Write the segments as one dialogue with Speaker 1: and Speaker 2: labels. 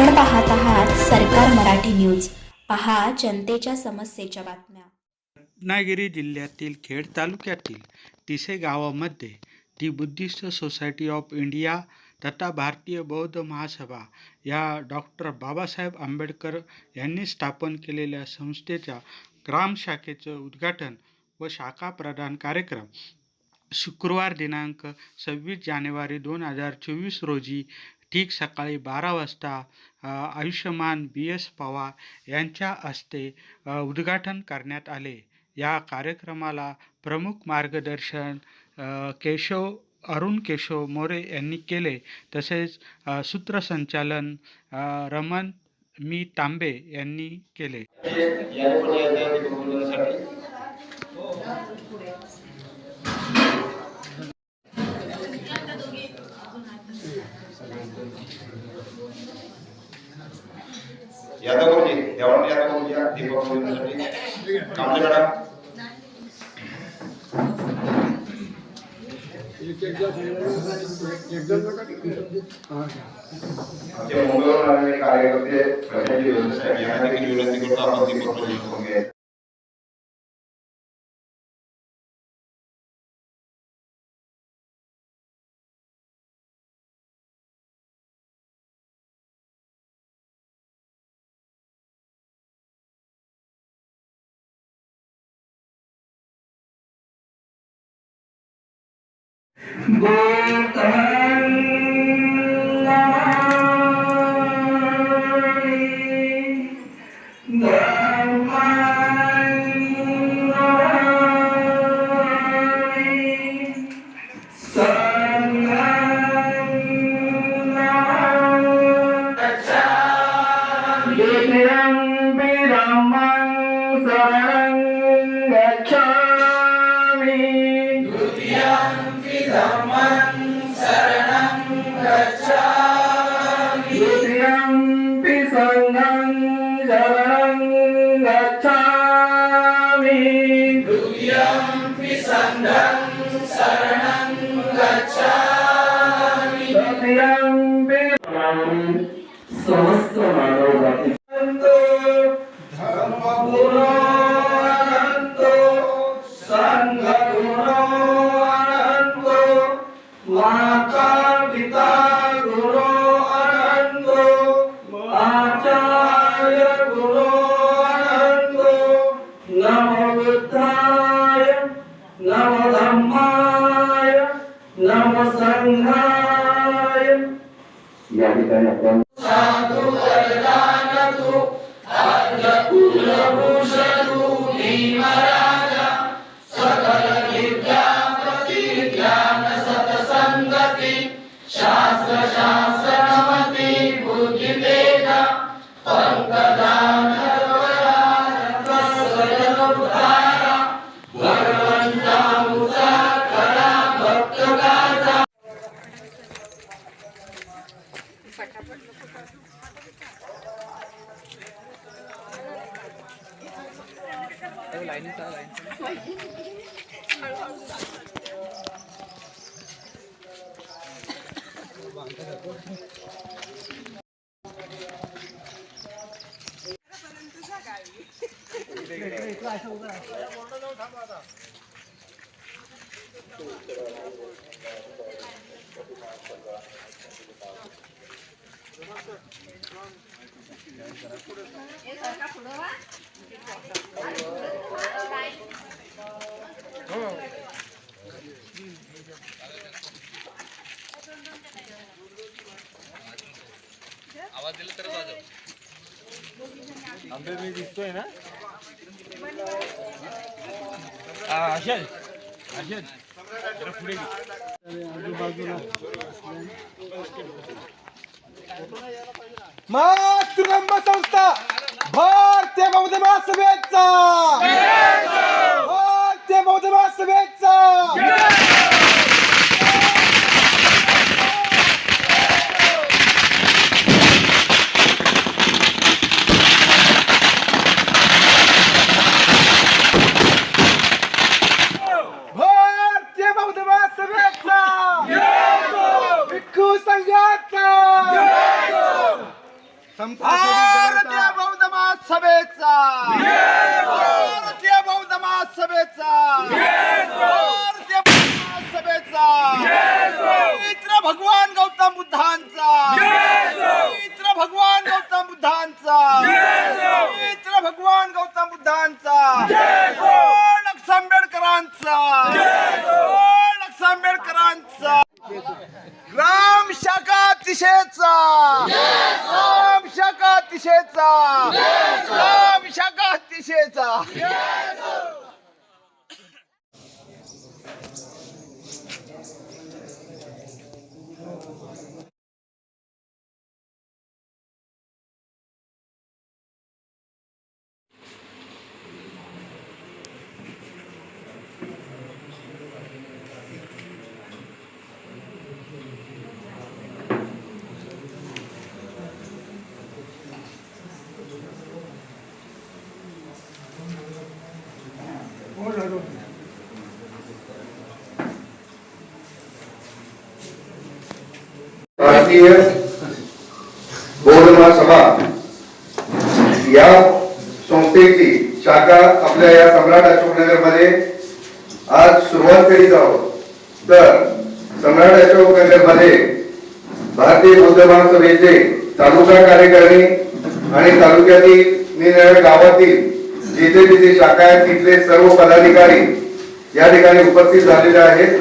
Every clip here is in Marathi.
Speaker 1: आपण पाहत आहात सरकार मराठी न्यूज. पहा जनतेच्या समस्येच्या बातम्या.
Speaker 2: रत्नागिरी जिल्ह्यातील खेड तालुक्यातील तिसे गावामध्ये the Buddhist society of India तथा भारतीय बौद्ध महासभा या डॉक्टर बाबासाहेब आंबेडकर यांनी स्थापन केलेल्या संस्थेच्या ग्रामशाखेचं उद्घाटन व शाखा प्रदान कार्यक्रम शुक्रवार दिनांक सव्वीस जानेवारी दोन हजार चोवीस रोजी ठीक सकाळी बारा वाजता आयुष्यमान बी. एस. पवार यांच्या हस्ते उद्घाटन करण्यात आले. या कार्यक्रमाला प्रमुख मार्गदर्शन केशव अरुण केशव मोरे यांनी केले. तसेच सूत्रसंचालन रमन मी तांबे यांनी केले.
Speaker 3: याने पण यायचं आहे बोलण्यासाठी यादव गुरुजी देवाण यादव गुरुजी या दीपक बोलण्यासाठी कामते मॅडम आमचे मुंबईवरून आलेले कार्यकर्ते प्रशांची व्यवस्था यांना देखील विनंती करतो आपण दीपक बोलून करून
Speaker 4: We've आवाज दिला तर वाजव.
Speaker 5: मातृंब संस्था भारतीय बौद्ध महासभेचा भारतीय बौद्ध महासभेचा भारतीय बौद्ध महासभेचा भिक्खू संघाचा भारतीय बौद्ध महासभेचा भारतीय बौद्ध महासभेचा भारतीय बौद्ध महासभेचा मित्र भगवान गौतम बुद्धांचा. मित्र भगवान गौतम बुद्धांचा. मित्र भगवान गौतम बुद्धांचा. लक्ष आंबेडकरांचा लक्ष आंबेडकरांचा ग्राम शाखा तिशेचा तिशेचा ग्राम
Speaker 4: भारतीय बौद्ध या संस्थेची शाखा आपल्या या सम्राट अशोकनगरमध्ये आज सुरुवात करीत आहोत तर सम्राट अशोकनगरमध्ये भारतीय बौद्ध महासभेचे तालुका कार्यकारिणी आणि तालुक्यातील निरनिराळ्या गावातील जिथे जिथे शाखा आहेत तिथले सर्व पदाधिकारी या ठिकाणी उपस्थित झालेले आहेत.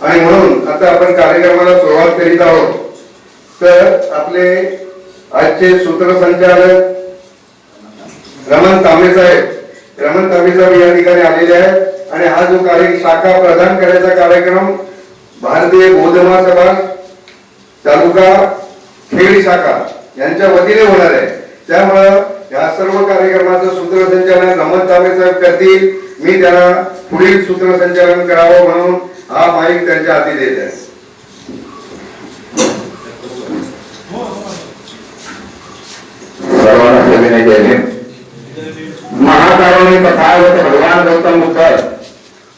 Speaker 4: आणि म्हणून आता आपण कार्यक्रमाला सुरुवात करीत आहोत. तर आपले आजचे सूत्रसंचालक रमण तांबे साहेब. रमण तांबे साहेब या ठिकाणी आलेले आहेत. आणि हा जो कार्य शाखा प्रदान करायचा कार्यक्रम भारतीय बौद्ध महासभा तालुका खेड शाखा यांच्या वतीने होणार आहे. त्यामुळं या सर्व कार्यक्रमाचं सूत्रसंचालन रमण तांबे साहेब करतील. मी त्यांना पुढील सूत्रसंचालन करावं म्हणून हा माईक त्यांच्या हाती देत आहे.
Speaker 3: सर्वांना सविनय जय भीम महाकारुणी तथागत भगवान गौतम बुद्ध.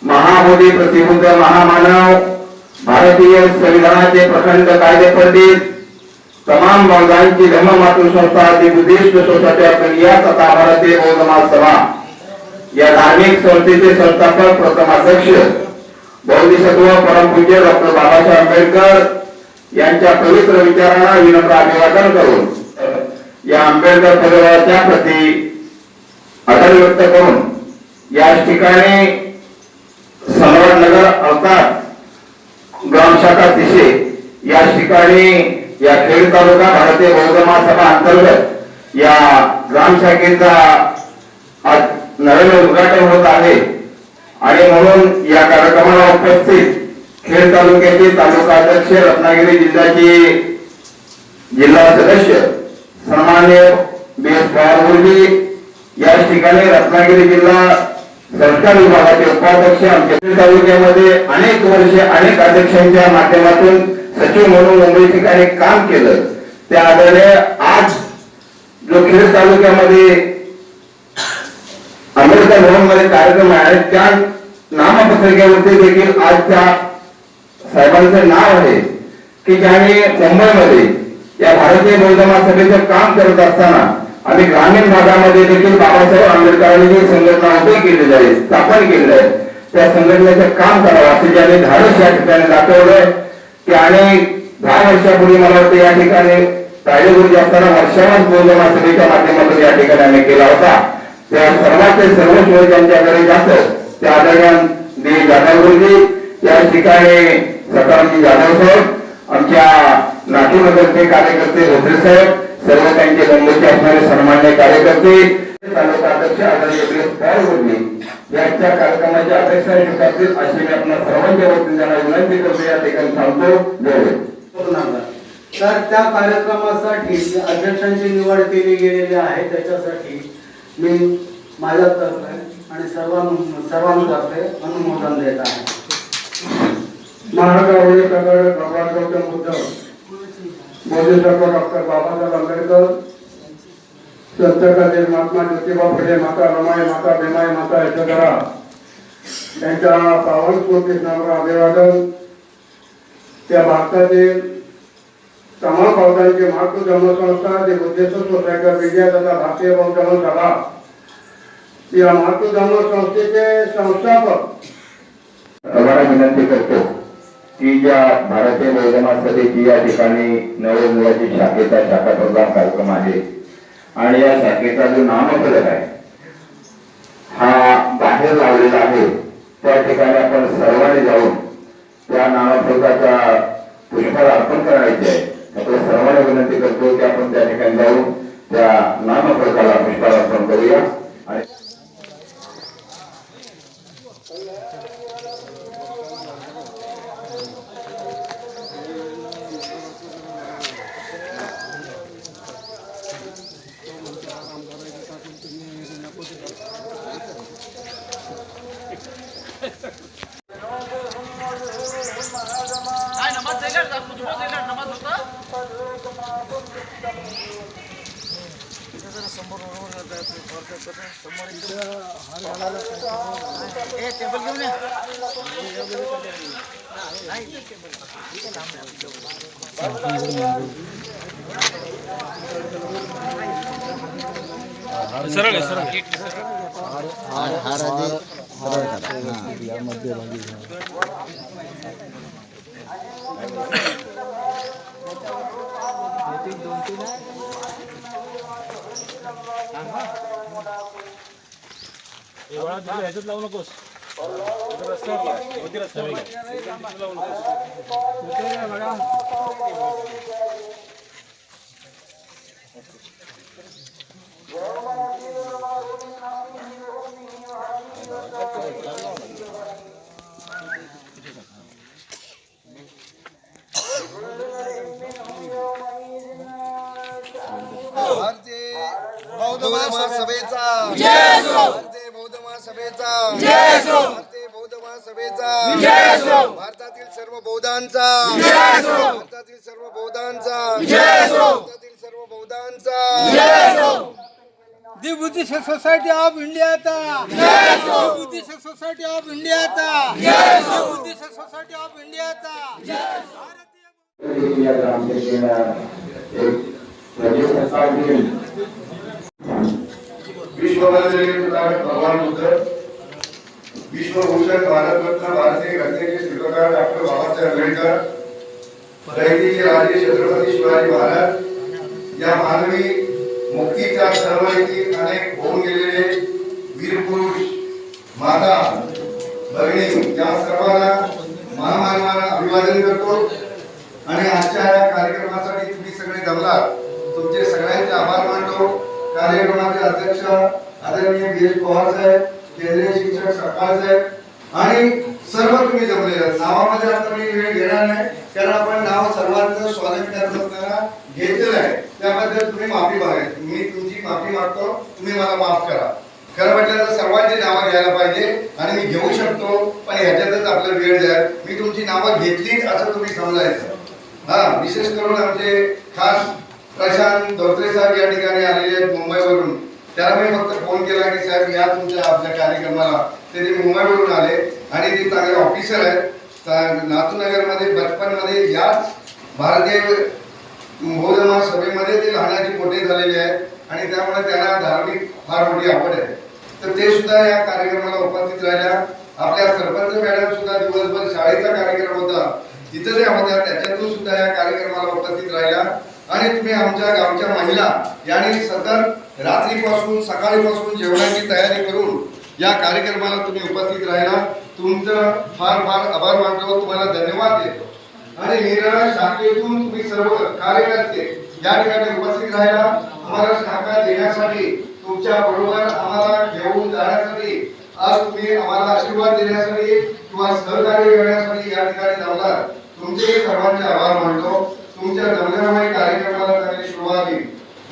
Speaker 3: महाबोधी प्रतिबुद्ध महामानव भारतीय संविधानाचे प्रखंड कायदे पंडित तमाम वर्गांची धर्ममातृ मातृसंस्था बुद्धिस्ट सोसायटी ऑफ इंडिया तथा भारतीय बौद्ध महासभा या धार्मिक संस्थेचे संस्थापक प्रथम अध्यक्ष बौद्धिसत्व परमपूज्य डॉक्टर बाबासाहेब आंबेडकर यांच्या पवित्र विचारांना विनम्र अभिवादन करून. या आंबेडकर परिवाराच्या प्रती आदर व्यक्त करून या ठिकाणी नगर अवतार ग्रामशाखा दिशे या ठिकाणी या खेड तालुका भारतीय बौद्ध महासभा अंतर्गत या ग्रामशाखेचा नवीन उद्घाटन होत आहे. आणि म्हणून या कार्यक्रमाला उपस्थित खेड तालुक्याचे तालुका अध्यक्ष रत्नागिरी जिल्ह्याचे जिल्हा सदस्य सन्मान्य बी एस या ठिकाणी रत्नागिरी जिल्हा सरकार विभागाचे उपाध्यक्ष आमच्या तालुक्यामध्ये अनेक वर्षे अनेक अध्यक्षांच्या माध्यमातून सचिव म्हणून मुंबई ठिकाणी काम केलं. त्या आधारे आज जो खेड तालुक्यामध्ये आंबेडकर भवनमध्ये कार्यक्रम आहे त्या नामपत्रिकेवरती देखील आज त्या साहेबांचं नाव आहे की ज्याने मुंबईमध्ये या भारतीय बौद्ध सभेचं काम करत असताना आणि ग्रामीण भागामध्ये देखील बाबासाहेब आंबेडकरांनी जी संघटना उभी केलेली आहे स्थापन केलेली आहे त्या संघटनेचं काम करावं असं ज्याने धाडस या ठिकाणी दाखवलंय की आणि दहा वर्षापूर्वी मला वाटतं या ठिकाणी कायदे गुरुजी असताना वर्षावर बौद्ध सभेच्या माध्यमातून या ठिकाणी आम्ही केला होता. त्या सर्वांचे सर्व वेळ त्यांच्याकडे जातं त्या आदरणीय दे जाधव गुरुजी या ठिकाणी सकाळजी जाधव साहेब आमच्या नाटूनगरचे कार्यकर्ते धोत्रे साहेब सर्व त्यांचे मुंबईचे असणारे सन्मान्य कार्यकर्ते तालुका अध्यक्ष आदरणीय यांच्या कार्यक्रमाच्या स्वीकारतील अशी मी आपल्या सर्वांच्या वतीने त्यांना विनंती करतो या ठिकाणी थांबतो. जय हिंद.
Speaker 6: तर त्या कार्यक्रमासाठी अध्यक्षांची निवड केली गेलेली आहे त्याच्यासाठी मी माझ्यातर्फे आणि सर्वां सर्वांतर्फे अनुमोदन देत आहे.
Speaker 7: महाकारुणी प्रकरण भगवान गौतम बुद्ध बोधिसत्व डॉक्टर बाबासाहेब आंबेडकर संत कबीर महात्मा ज्योतिबा फुले माता रमाई माता भीमाई माता यशोधरा. यांच्या पावन स्मृतीस नम्र अभिवादन. त्या भारतातील तमाम बौद्धांची मातृ धर्मसंस्था जे बुद्धेश्वर सोसायटी मीडिया तथा भारतीय बौद्ध सभा या मातृ जन्म संस्थेचे संस्थापक.
Speaker 3: विनंती करतो. की ज्या भारतीय बौद्ध सभेची या ठिकाणी नवमुलाची शाखेचा शाखा प्रदान कार्यक्रम आहे. आणि या शाखेचा जो नामफलक आहे हा बाहेर लावलेला आहे. त्या ठिकाणी आपण सर्वांनी जाऊन त्या नामफलकाचा पुष्पाला अर्पण करायचे आहे. आपण सर्वांना विनंती करतो की आपण त्या ठिकाणी जाऊन त्या नामफलकाला पुष्पाला अर्पण करूया. आणि हे टेबल घेऊन या. सरळ आहे सरळ. हार हार आधी सरळ करा हां या मध्यभागी दोन तीन
Speaker 5: भारतीय बौद्ध महासभेचा भारतीय बौद्ध महासभेचा भारतीय बौद्ध महासभेचा. भारतातील सर्व बौद्धांचा. भारतातील सर्व बौद्धांचा. भारतातील सर्व बौद्धांचा.
Speaker 6: दी बुद्धिस्ट सोसायटी ऑफ इंडियाचा दी बुद्धिस्ट सोसायटी ऑफ इंडियाचा दी बुद्धिस्ट सोसायटी ऑफ इंडियाचा
Speaker 3: या ग्रामपंचायतीला एक प्रदेश देईल
Speaker 4: विश्वबंधुले भगवान बुद्ध विश्वभूषण भारतरत्न भारतीय घटनेचे सूत्रकार डॉक्टर बाबासाहेब आंबेडकर दैतीचे राजे छत्रपती शिवाजी महाराज या मानवी मुक्तीच्या चळवळीतील अनेक होऊन गेलेले वीर पुरुष माता भगिनी या सर्वांना महामानवाला अभिवादन करतो. आणि आजच्या या कार्यक्रमासाठी तुम्ही सगळे जमला तुमचे सगळ्यांचे आभार मानतो. कार्यक्रमाचे अध्यक्ष आदरणीय गिरीश पवार साहेब केंद्रीय शिक्षक सपकाळ साहेब आणि सर्व तुम्ही जमलेले आहात. नावामध्ये आता मी वेळ घेणार नाही. कारण आपण नाव सर्वांचं स्वागत करत असताना घेतलेलं आहे. त्याबद्दल तुम्ही माफी मागायची मी तुमची माफी मागतो. तुम्ही मला माफ करा. खरं म्हटलं तर सर्वांची नावं घ्यायला पाहिजे आणि मी घेऊ शकतो पण ह्याच्यातच आपला वेळ जाईल मी तुमची नावं घेतली असं तुम्ही समजायचं. हा विशेष करून आमचे खास प्रशांत धोत्रे साहेब या ठिकाणी आलेले आहेत मुंबईवरून. त्याला मी फक्त फोन केला की साहेब या तुमच्या आपल्या कार्यक्रमाला. ते ते मुंबईवरून आले आणि ते चांगले ऑफिसर आहेत. नातूनगरमध्ये बचपनमध्ये याच भारतीय बहुजमान सभेमध्ये ते लहानाची मोठे झालेले आहेत आणि त्यामुळे त्यांना धार्मिक फार मोठी आवड आहे. तर ते सुद्धा या कार्यक्रमाला उपस्थित राहिल्या. आपल्या सरपंच मॅडम सुद्धा दिवसभर शाळेचा कार्यक्रम होता. तिथं त्या होत्या त्याच्यातून सुद्धा या कार्यक्रमाला उपस्थित राहिल्या. आणि तुम्ही आमच्या गावच्या महिला यांनी सतत रात्रीपासून सकाळीपासून जेवणाची तयारी करून या कार्यक्रमाला तुम्ही उपस्थित राहिला. तुमचं फार फार आभार मानतो. तुम्हाला धन्यवाद देतो. आणि निराळा शाखेतून तुम्ही सर्व कार्यकर्ते या ठिकाणी उपस्थित राहिला. आम्हाला शाखा देण्यासाठी तुमच्या बरोबर आम्हाला घेऊन जाण्यासाठी आज तुम्ही आम्हाला आशीर्वाद देण्यासाठी किंवा सहकार्य करण्यासाठी या ठिकाणी जमला तुमचे सर्वांचे आभार मानतो. तुमच्या जमल्यामुळे कार्य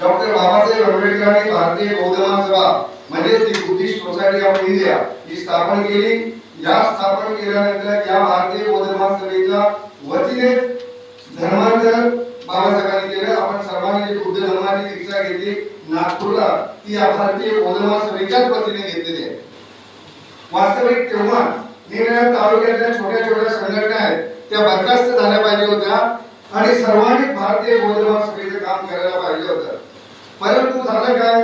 Speaker 4: डॉक्टर बाबासाहेब आंबेडकरांनी भारतीय बौद्ध सभा म्हणजे ती बुद्धिस्ट सोसायटी ऑफ इंडिया ही स्थापन केली. या स्थापन केल्यानंतर या भारतीय बौद्ध महासभेच्या वतीने धर्मांतर बाबासाहेबांनी केलं. आपण सर्वांनी बुद्ध धर्माची दीक्षा घेतली नागपूरला ती या भारतीय बौद्ध महासभेच्याच वतीने घेतलेली आहे. वास्तविक तेव्हा निरनिराळ्या तालुक्यातल्या छोट्या छोट्या संघटना आहेत त्या बरखास्त झाल्या पाहिजे होत्या आणि सर्वांनी भारतीय बौद्ध महासभेचं काम करायला पाहिजे होतं. परंतु झालं काय?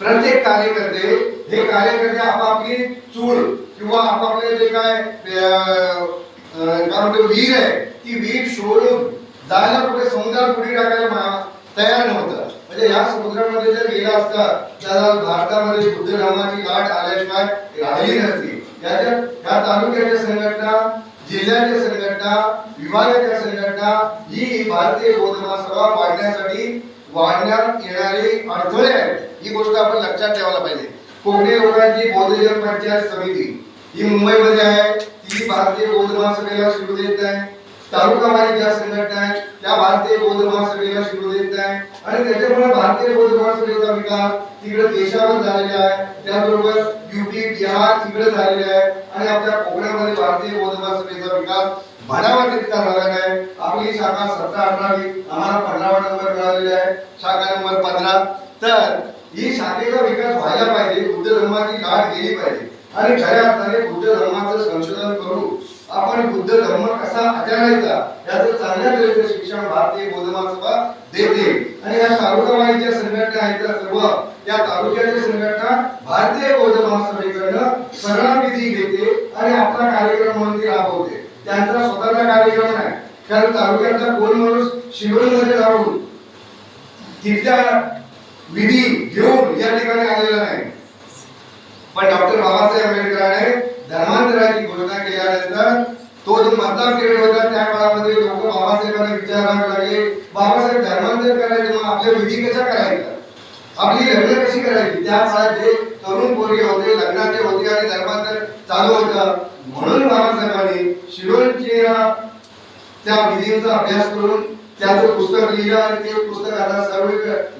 Speaker 4: प्रत्येक कार्यकर्ते हे कार्यकर्ते आपापली चूळ किंवा आपापले जे काय काय म्हणतो वीर आहे ती वीर शोधून जायला कुठे समुद्रात पुढे टाकायला तयार नव्हतं. म्हणजे या समुद्रामध्ये जर गेला असता त्याला भारतामध्ये बुद्ध धर्माची गाठ आल्याशिवाय राहिली नसती. याच्या या तालुक्याच्या संघटना जिल्ह्याच्या संघटना विभागाच्या संघटना ही भारतीय बौद्ध महासभा पाडण्यासाठी वाढण्यात येणारे अडथळे आहेत ही गोष्ट आपण लक्षात ठेवायला पाहिजे. कोकणी लोकांची बौद्धजन पंचायत समिती ही मुंबईमध्ये आहे ती भारतीय बौद्ध महासभेला सुरू देत आहे तालुकावारी ज्या संघटना आहेत त्या भारतीय बौद्ध महासभेला सुरू देत आहे आणि त्याच्यामुळे भारतीय बौद्ध महासभेचा विकास तिकडे देशावर झालेला आहे त्याचबरोबर युपी बिहार तिकडे झालेला आहे आणि आपल्या कोकणामध्ये भारतीय बौद्ध महासभेचा विकास म्हणावा तितका झाला नाही आपली शाखा सतरा अठरावी आम्हाला पंधरावा नंबर मिळालेला आहे. शाखा नंबर पंधरा. तर ही शाखेचा विकास व्हायला पाहिजे बुद्ध धर्माची गाठ गेली पाहिजे. आणि खऱ्या अर्थाने बुद्ध धर्माचं संशोधन करू आपण बुद्ध धर्म कसा आचरायचा याचं चांगल्या तऱ्हेचं शिक्षण भारतीय बौद्ध महासभा देते. आणि या तालुकावाईच्या संघटना आहेत त्या सर्व. या तालुक्याच्या संघटना भारतीय बौद्ध महासभेकडनं शरणागती घेते आणि आपला कार्यक्रम म्हणून ती राबवते. त्यांचा स्वतःचा कार्यक्रम नाही. कारण तालुक्याचा कोण माणूस शिबिरमध्ये जाऊन तिथल्या विधी घेऊन या ठिकाणी आलेला नाही. पण डॉक्टर बाबासाहेब आंबेडकरांनी धर्मांतराची घोषणा केल्यानंतर तो जो मतदान पिरियड होता त्या काळामध्ये लोक बाबासाहेबांना विचारायला लागले. बाबासाहेब धर्मांतर करायचे मग आपल्या विधी कशा करायच्या आपली लग्न कशी करायची? त्या काळात जे तरुण पोरी होते, लग्नाचे होते आणि धर्मांतर चालू होतं. म्हणून बाबासाहेबांनी शिरोळची त्या विधींचा अभ्यास करून त्याचं पुस्तक लिहिलं आणि ते पुस्तक आता सर्व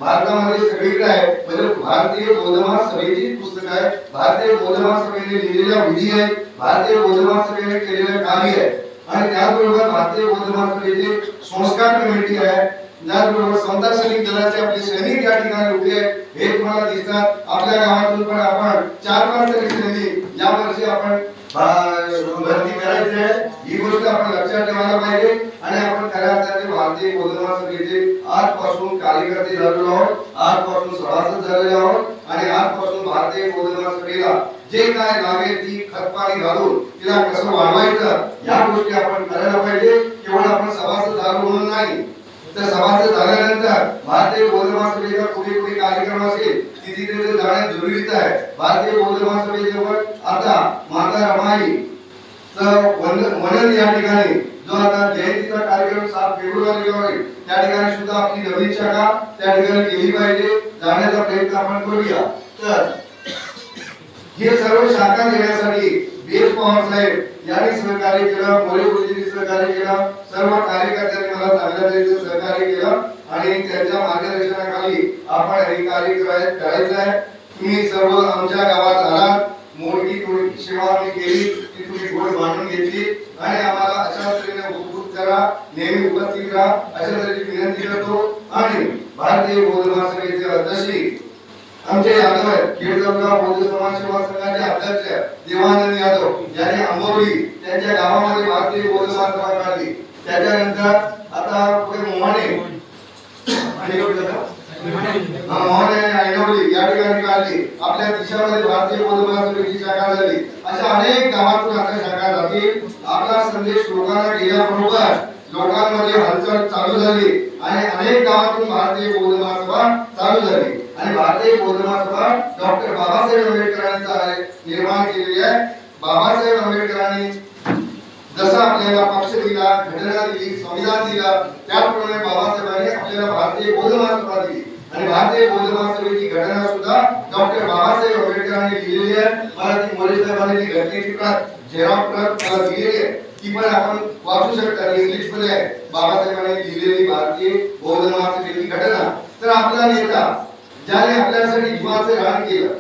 Speaker 4: भारतामध्ये सगळीकडे आहे. म्हणजे भारतीय बौद्ध महासभेची पुस्तक आहे. भारतीय बौद्ध महासभेने लिहिलेल्या विधी आहेत भारतीय बौद्ध महासभेने केलेलं कार्य आहे. आणि त्याचबरोबर भारतीय बौद्ध महासभेचे संस्कार कमिटी आहे. त्याचबरोबर समता सैनिक दलाचे आपले सैनिक या ठिकाणी उभे आहेत. हे तुम्हाला दिसतात. आपल्या गावातून पण आपण चार पाच तरी सैनिक या वर्षी आपण भरती करायची आहे. ही गोष्ट आपण लक्षात ठेवायला पाहिजे. आणि आपण खऱ्या अर्थाने भारतीय बोधना सभेचे आजपासून कार्यकर्ते झालेलो आहोत. आजपासून सभासद झालेले आहोत. आणि आजपासून भारतीय बोधना सभेला जे काय लागेल ती खतपाणी घालून तिला कसं वाढवायचं या गोष्टी आपण करायला पाहिजे. केवळ आपण सभासद झालो म्हणून नाही तर सभासद झाल्यानंतर भारतीय बौद्ध महासभेचा कुठे कुठे कार्यक्रम असेल तिथे तिथे जाणे जरुरीच आहे. भारतीय बौद्ध महासभेजवळ आता माता रमाई वनन या ठिकाणी जो आता जयंतीचा कार्यक्रम सात फेब्रुवारीला होईल त्या ठिकाणी सुद्धा आपली नवीन शाखा त्या ठिकाणी केली पाहिजे. जाण्याचा प्रयत्न आपण करूया. तर हे सर्व शाखा देण्यासाठी बेस पवार साहेब यांनी सहकार्य केलं मोरे गुरुजींनी सहकार्य केलं सर्व कार्यकर्त्यांनी मला चांगल्या तऱ्हेचं सहकार्य केलं आणि त्यांच्या मार्गदर्शनाखाली आपण हे कार्य करायचं आहे. तुम्ही सर्व आमच्या गावात आलात मोठी थोडी सेवा आम्ही केली ती तुम्ही गोड बांधून घेतली आणि आम्हाला अशा तऱ्हेने उपकृत करा नेहमी उपस्थित राहा अशा तऱ्हेची विनंती करतो. आणि भारतीय बौद्ध महासभेचे अध्यक्ष आमचे यादव आहेत. खेड तालुका बौद्ध समाज सेवा संघाचे अध्यक्ष देवानंद यादव यांनी आंबोली त्यांच्या गावामध्ये भारतीय बौद्ध समाज सभा काढली. त्याच्यानंतर आता पुढे मोहाणे. आणि आणि आयनवली या ठिकाणी काढली. आपल्या दिशामध्ये भारतीय बौद्ध महासभेची शाखा झाली. अशा अनेक गावातून आता शाखा जातील. आपला संदेश लोकांना गेल्याबरोबर लोकांमध्ये हालचाल चालू झाली. आणि अनेक गावातून भारतीय बौद्ध महासभा चालू झाली. आणि भारतीय बौद्ध महासभा डॉक्टर बाबासाहेब आंबेडकरांचा निर्माण केलेली आहे. बाबासाहेब आंबेडकरांनी जसा आपल्याला पक्ष दिला घटना दिली संविधान दिला त्याप्रमाणे बाबासाहेबांनी आपल्याला भारतीय बौद्ध महासभा दिली. आणि भारतीय बौद्ध महासभेची घटना सुद्धा डॉक्टर बाबासाहेब आंबेडकरांनी लिहिलेली आहे. मला ती मोदी साहेबांनी जी घटनेची प्रत झेरॉक्स मला दिलेली आहे ती पण आपण वाचू शकता. इंग्लिशमध्ये आहे. बाबासाहेबांनी लिहिलेली भारतीय घटना. तर आपला नेता ज्याने आपल्यासाठी जीवाचे केलं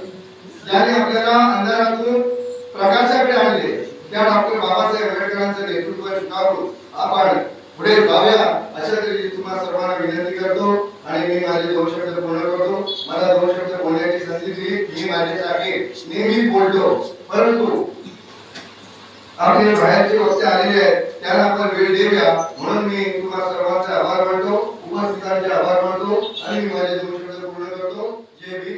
Speaker 4: ज्याने आपल्याला अंधारातून प्रकाशाकडे आणले त्या डॉक्टर बाबासाहेब आंबेडकरांचं नेतृत्व स्वीकारून आपण पुढे जाऊया. अशा तरी तुम्हाला सर्वांना विनंती करतो आणि मी माझे दोन शब्द पूर्ण करतो. मला दोन शब्द बोलण्याची संधी दिली. मी माझ्यासाठी नेहमी बोलतो. परंतु आपले बाहेरची वक्ते आलेली आहेत त्याला आपण वेळ देऊया. म्हणून मी तुम्हाला सर्वांचे आभार मानतो उपस्थितांचे आभार मानतो आणि मी माझे दोन पूर्ण करतो. जे मी